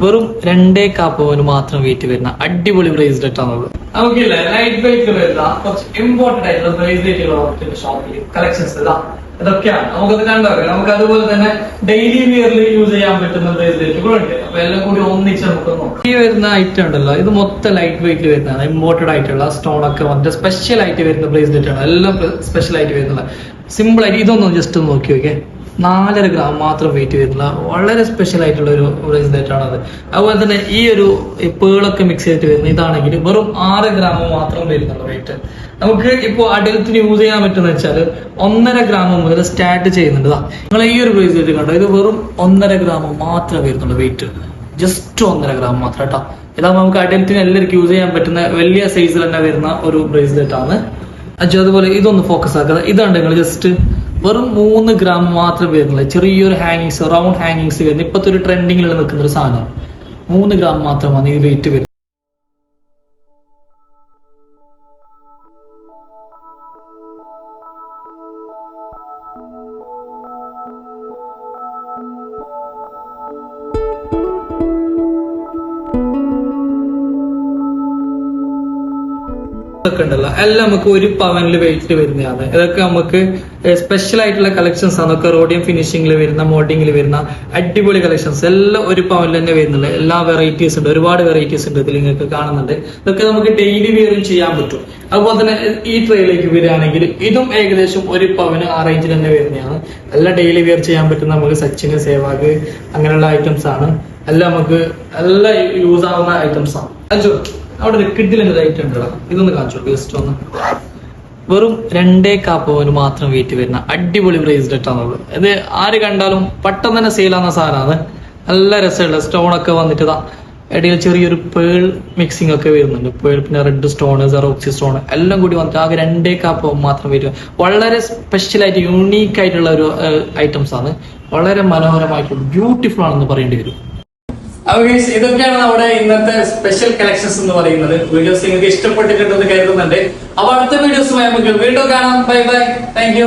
വെറും രണ്ടേ പോലും മാത്രം വെയിറ്റ് വരുന്ന അടിപൊളി ബ്രേസ്ലെറ്റ് ഡെറ്റാണത് നമുക്കില്ലേ ലൈറ്റ് ബൈക്ക് വരുന്ന കുറച്ച് ഇമ്പോർട്ടന്റ് ആയിട്ടുള്ള ബ്രേസ്ലെറ്റുകൾ ഷോപ്പിൽ കളക്ഷൻസ് ഇതാ ഇതൊക്കെയാണ്. നമുക്കത് കണ്ടറിയാം. നമുക്ക് അതുപോലെ തന്നെ ഡെയിലി വിയറിൽ യൂസ് ചെയ്യാൻ പറ്റുന്ന ബ്രേസ്ലെറ്റുകളുണ്ട് അപ്പൊ എല്ലാം കൂടി ഒന്നിച്ച് നമുക്ക് നോക്കാം. ഈ വരുന്ന ഐറ്റം ഉണ്ടല്ലോ ഇത് മൊത്തം ലൈറ്റ് വെയിറ്റ് വരുന്നതാണ്. ഇമ്പോർട്ടഡ് ആയിട്ടുള്ള സ്റ്റോൺ ഒക്കെ വന്നിട്ട് സ്പെഷ്യൽ ആയിട്ട് വരുന്ന ബ്രേസ്ലെറ്റ് ആണ്. എല്ലാം സ്പെഷ്യൽ ആയിട്ട് വരുന്നത് സിമ്പിൾ ആയിട്ട് ഇതൊന്നും ജസ്റ്റ് ഒന്ന് നോക്കി നോക്കിയേ. നാലര ഗ്രാം മാത്രം വെയിറ്റ് വരുന്ന വളരെ സ്പെഷ്യൽ ആയിട്ടുള്ള ഒരു ബ്രേസ്ലെറ്റ് ആണ് അത്. അതുപോലെ തന്നെ ഈ ഒരു പേളൊക്കെ മിക്സ് ചെയ്തിട്ട് വരുന്നത് ഇതാണെങ്കിൽ വെറും ആറ് ഗ്രാം മാത്രം വരുന്നുള്ളൂ വെയിറ്റ് നമുക്ക് ഇപ്പോൾ അഡൽത്തിന് യൂസ് ചെയ്യാൻ പറ്റുന്ന വെച്ചാൽ ഒന്നര ഗ്രാം മുതൽ സ്റ്റാർട്ട് ചെയ്യുന്നുണ്ട്. നിങ്ങൾ ഈ ഒരു ബ്രേസ്ലെറ്റ് കണ്ടോ? ഇത് വെറും ഒന്നര ഗ്രാം മാത്രമേ വരുന്നുള്ളൂ വെയിറ്റ് ജസ്റ്റ് ഒന്നര ഗ്രാം മാത്രം കേട്ടോ. ഇതാകുമ്പോൾ നമുക്ക് അഡൽറ്റിന് എല്ലാവർക്കും യൂസ് ചെയ്യാൻ പറ്റുന്ന വലിയ സൈസിൽ തന്നെ വരുന്ന ഒരു ബ്രേസ്ലെറ്റ് ആണ്. അതുപോലെ ഇതൊന്ന് ഫോക്കസ് ആക്കുക. ഇതാണ് നിങ്ങൾ ജസ്റ്റ് വെറും മൂന്ന് ഗ്രാം മാത്രം വരുന്നുള്ളൂ. ചെറിയൊരു ഹാങ്ങിങ്സ് റൗണ്ട് ഹാങ്ങിങ്സ് വരുന്നത് ഇപ്പോഴത്തെ ഒരു ട്രെൻഡിങ്ങിൽ നിൽക്കുന്ന ഒരു സാധനം. മൂന്ന് ഗ്രാം മാത്രമാണ് ഈ വെയിറ്റ് വരുന്നത്. ഇതൊക്കെ ഉണ്ടല്ലോ. എല്ലാം നമുക്ക് ഒരു പവനിൽ വെയിറ്റ് വരുന്നതാണ്. ഇതൊക്കെ നമുക്ക് സ്പെഷ്യൽ ആയിട്ടുള്ള കളക്ഷൻസ് ആണ്. ഒക്കെ റോഡിയം ഫിനിഷിംഗിൽ വരുന്ന മോഡിങ്ങിൽ വരുന്ന അടിപൊളി കളക്ഷൻസ് എല്ലാം ഒരു പവനിൽ തന്നെ വരുന്നുണ്ട്. എല്ലാ വെറൈറ്റീസ് ഉണ്ട്. ഒരുപാട് വെറൈറ്റീസ് ഉണ്ട് ഇതിൽ നിങ്ങൾക്ക് കാണുന്നുണ്ട്. ഇതൊക്കെ നമുക്ക് ഡെയിലി വെയറും ചെയ്യാൻ പറ്റും. അതുപോലെ തന്നെ ഈ ട്രെയിലേക്ക് വരികയാണെങ്കിൽ ഇതും ഏകദേശം ഒരു പവന് ആ റേഞ്ചിൽ തന്നെ വരുന്നതാണ്. എല്ലാം ഡെയിലി വെയർ ചെയ്യാൻ പറ്റുന്ന നമുക്ക് സച്ചിന് സേവാഗ് അങ്ങനെയുള്ള ഐറ്റംസ് ആണ്. എല്ലാം നമുക്ക് എല്ലാം യൂസ് ആവുന്ന ഐറ്റംസ് ആണ്. അഞ്ചോ. അവിടെ ഒരു കിഡിലിന്റെ ഐറ്റം ഉണ്ടല്ലോ. ഇതൊന്ന് കാണിച്ചു ജസ്റ്റ് ഒന്ന്. വെറും രണ്ടേ കാപ്പവന് മാത്രം വെയിറ്റ് വരുന്ന അടിപൊളി പ്രൈസ്ഡ് ആണുള്ളത് ഇത് ആര് കണ്ടാലും പെട്ടെന്ന് തന്നെ സെയിലാകുന്ന സാധനമാണ് നല്ല രസമുള്ള സ്റ്റോൺ ഒക്കെ വന്നിട്ട് ഇടയിൽ ചെറിയൊരു പേൾ മിക്സിംഗ് ഒക്കെ വരുന്നുണ്ട്. പേൾ പിന്നെ റെഡ് സ്റ്റോൺ സെറോക്സി സ്റ്റോൺ എല്ലാം കൂടി വന്നിട്ട് ആകെ രണ്ടേ കാപ്പ് മാത്രം വരിക വളരെ സ്പെഷ്യൽ ആയിട്ട് യൂണീക്ക് ആയിട്ടുള്ള ഒരു ഐറ്റംസ് ആണ്. വളരെ മനോഹരമായിട്ടുള്ള ബ്യൂട്ടിഫുൾ ആണെന്ന് പറയേണ്ടി വരും. അപ്പൊ ഗൈസ് ഇതൊക്കെയാണ് നമ്മുടെ ഇന്നത്തെ സ്പെഷ്യൽ കളക്ഷൻസ് എന്ന് പറയുന്നത്. വീഡിയോസ് നിങ്ങൾക്ക് ഇഷ്ടപ്പെട്ടിട്ടുണ്ടെന്ന് കരുതുന്നുണ്ട്. അപ്പൊ അടുത്ത വീഡിയോസുമായി നമുക്ക് വീണ്ടും കാണാം. Bye bye thank